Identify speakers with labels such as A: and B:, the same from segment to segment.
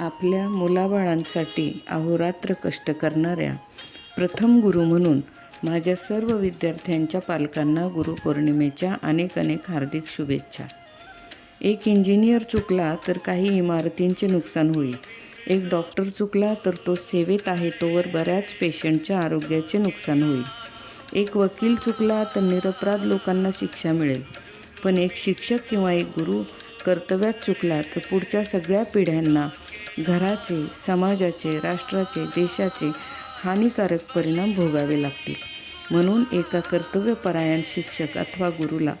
A: आपल्या मुलाबाळांसाठी अहोरात्र कष्ट करणाऱ्या प्रथम गुरु म्हणून माझ्या सर्व विद्यार्थ्यांच्या पालकांना गुरुपौर्णिमेच्या अनेक अनेक हार्दिक शुभेच्छा. एक इंजिनियर चुकला तर काही इमारतींचे नुकसान होईल. एक डॉक्टर चुकला तर तो सेवेत आहे तोवर बऱ्याच पेशंटच्या आरोग्याचे नुकसान होईल. एक वकील चुकला तर निरपराध लोकांना शिक्षा मिळेल. पण एक शिक्षक किंवा एक गुरु कर्तव्यात चुकला तर पुढच्या सगळ्या पिढ्यांना घराचे समाजाचे राष्ट्राचे देशाचे हानिकारक परिणाम भोगावे लागतील. म्हणून एका कर्तव्यपरायण शिक्षक अथवा गुरुला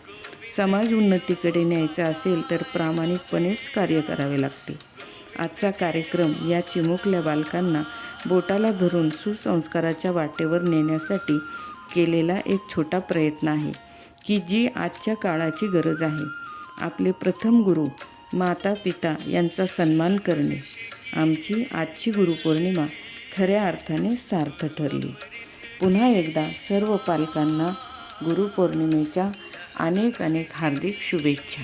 A: समाज उन्नतीकडे न्यायचा असेल तर प्रामाणिकपणेच कार्य करावे लागते. आजचा कार्यक्रम या चिमुकल्या बालकांना बोटाला धरून सुसंस्काराच्या वाटेवर नेण्यासाठी केलेला एक छोटा प्रयत्न आहे की जी आजच्या काळाची गरज आहे. आपले प्रथम गुरु माता पिता यांचा सन्मान करणे. आमची आजची गुरुपौर्णिमा खऱ्या अर्थाने सार्थ ठरली. पुन्हा एकदा सर्व पालकांना गुरुपौर्णिमेच्या अनेक अनेक हार्दिक शुभेच्छा.